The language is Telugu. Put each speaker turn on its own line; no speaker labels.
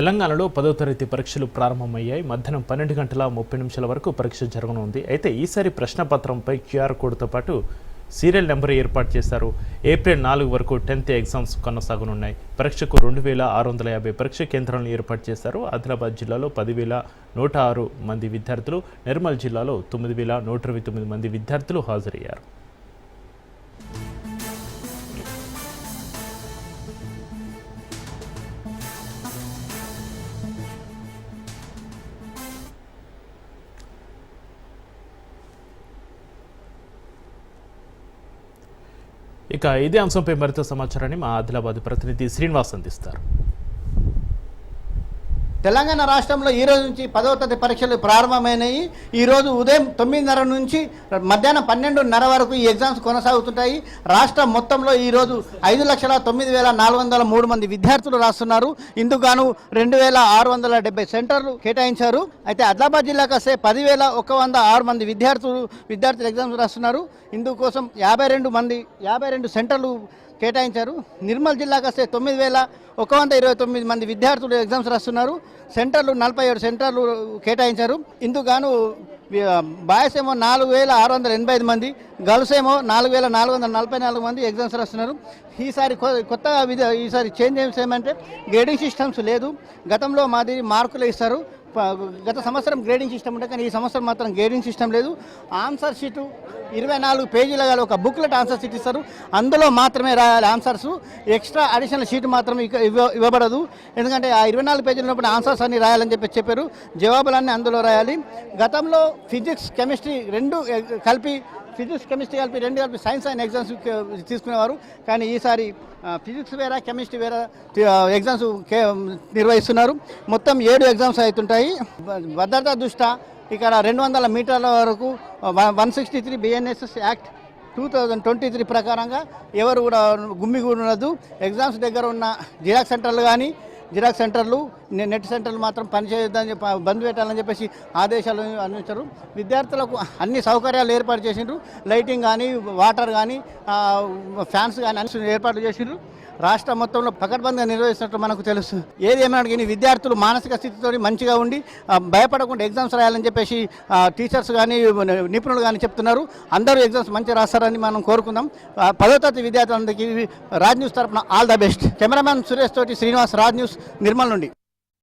తెలంగాణలో పదో తరగతి పరీక్షలు ప్రారంభమయ్యాయి. మధ్యాహ్నం పన్నెండు గంటల ముప్పై నిమిషాల వరకు పరీక్ష జరగనుంది. అయితే ఈసారి ప్రశ్నపత్రంపై క్యూఆర్ కోడ్తో పాటు సీరియల్ నెంబర్ ఏర్పాటు చేశారు. ఏప్రిల్ నాలుగు వరకు టెన్త్ ఎగ్జామ్స్ కొనసాగనున్నాయి. పరీక్షకు రెండు వేల ఆరు వందల యాభై పరీక్ష కేంద్రాలను ఏర్పాటు చేశారు. ఆదిలాబాద్ జిల్లాలో పదివేల నూట ఆరు మంది విద్యార్థులు నిర్మల్ జిల్లాలో తొమ్మిది వేల నూట ఇరవై తొమ్మిది మంది విద్యార్థులు హాజరయ్యారు. ఇక ఇదే అంశంపై మరింత సమాచారాన్ని మా ఆదిలాబాద్ ప్రతినిధి శ్రీనివాస్ అందిస్తారు.
తెలంగాణ రాష్ట్రంలో ఈ రోజు నుంచి పదవ తరగతి పరీక్షలు ప్రారంభమైనాయి. ఈ రోజు ఉదయం తొమ్మిదిన్నర నుంచి మధ్యాహ్నం పన్నెండున్నర వరకు ఈ ఎగ్జామ్స్ కొనసాగుతుంటాయి. రాష్ట్రం మొత్తంలో ఈ రోజు ఐదు లక్షల తొమ్మిది వేల నాలుగు వందల మూడు మంది విద్యార్థులు రాస్తున్నారు. ఇందుకుగాను రెండు వేల ఆరు వందల డెబ్బై సెంటర్లు కేటాయించారు. అయితే ఆదిలాబాద్ జిల్లాకు వస్తే పదివేల ఒక వంద ఆరు మంది విద్యార్థులు విద్యార్థులు ఎగ్జామ్స్ రాస్తున్నారు. ఇందుకోసం యాభై రెండు మంది యాభై రెండు సెంటర్లు కేటాయించారు. నిర్మల్ జిల్లాకు వస్తే తొమ్మిది వేల ఒక వంద ఇరవై తొమ్మిది మంది విద్యార్థులు ఎగ్జామ్స్ రాస్తున్నారు. సెంటర్లు నలభై ఏడు సెంటర్లు కేటాయించారు. ఇందుకు బాయ్స్ ఏమో నాలుగు వేల ఆరు వందల ఎనభై ఐదు మంది గర్ల్స్ ఏమో నాలుగు వేల నాలుగు వందల నలభై నాలుగు మంది ఎగ్జామ్స్ రాస్తున్నారు. ఈసారి కొత్త కొత్తగా విధ ఈసారి చేంజ్ ఏమంటే గ్రేడింగ్ సిస్టమ్స్ లేదు. గతంలో మాది మార్కులు ఇస్తారు. గత సంవత్సరం గ్రేడింగ్ సిస్టమ్ ఉంటే కానీ ఈ సంవత్సరం మాత్రం గ్రేడింగ్ సిస్టమ్ లేదు. ఆన్సర్ షీటు ఇరవై నాలుగు పేజీల గల ఒక బుక్లెట్ ఆన్సర్ షీట్ ఇస్తారు. అందులో మాత్రమే రాయాలి ఆన్సర్స్ ఎక్స్ట్రా అడిషనల్ షీట్ మాత్రం ఇవ్వ- ఇవ్వబడదు. ఎందుకంటే ఆ ఇరవై నాలుగు పేజీలు ఉన్నప్పుడు ఆన్సర్స్ అన్ని రాయాలని చెప్పి చెప్పారు. జవాబులన్నీ అందులో రాయాలి. గతంలో ఫిజిక్స్ కెమిస్ట్రీ రెండు కలిపి ఫిజిక్స్ కెమిస్ట్రీ కలిపి రెండు కలిపి సైన్స్ అండ్ ఎగ్జామ్స్ తీసుకునేవారు. కానీ ఈసారి ఫిజిక్స్ వేరా కెమిస్ట్రీ వేరా ఎగ్జామ్స్ కే- నిర్వహిస్తున్నారు. మొత్తం ఏడు ఎగ్జామ్స్ అవుతుంటాయి. భద్రతా దృష్ట్యా ఇక్కడ రెండు వందల మీటర్ల వరకు one sixty three BNSS act two thousand twenty three ప్రకారంగా ఎవరు కూడా గుమ్మిగూడదు ఎగ్జామ్స్ దగ్గర ఉన్న జిరాక్స్ సెంటర్లు కానీ జిరాక్స్ సెంటర్లు నెట్ సెంటర్లు మాత్రం పనిచేయొద్దని చెప్పి బంద్ పెట్టాలని చెప్పేసి ఆదేశాలు అందించారు. విద్యార్థులకు అన్ని సౌకర్యాలు ఏర్పాటు చేసిండ్రు. లైటింగ్ కానీ వాటర్ కానీ ఫ్యాన్స్ కానీ అన్ని ఏర్పాటు చేసిండ్రు. రాష్ట్రం మొత్తంలో పకడ్బందీగా నిర్వహిస్తున్నట్టు మనకు తెలుసు. ఏది ఏమైనా కానీ విద్యార్థులు మానసిక స్థితితో మంచిగా ఉండి భయపడకుండా ఎగ్జామ్స్ రాయాలని చెప్పేసి టీచర్స్ కానీ నిపుణులు కానీ చెప్తున్నారు. అందరూ ఎగ్జామ్స్ మంచిగా రాస్తారని మనం కోరుకుందాం. పదో తరగతి విద్యార్థులందరికీ రాజ్ న్యూస్ తరపున all the best. Cameraman Suresh తోటి శ్రీనివాస్ రాజ్ న్యూస్. నిర్మల్ నుండి.